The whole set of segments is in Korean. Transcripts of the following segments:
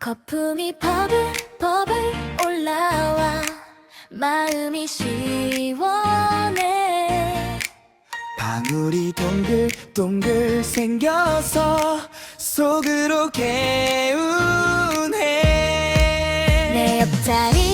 거품이 버블 버블 올라와. 마음이 시원해. 방울이 동글동글 생겨서 속으로 개운해. 내 옆자리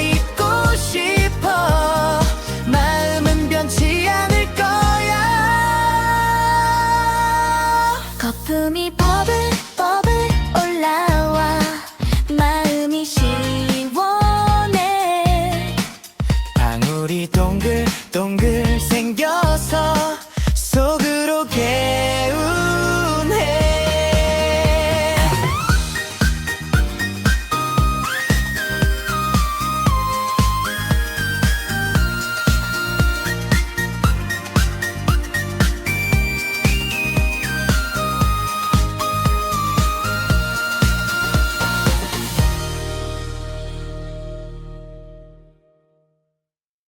있고 싶어. 마음은 변치 않을 거야. 거품이 버블 버블 올라와. 마음이 시원해. 방울이 동글동글 생겨서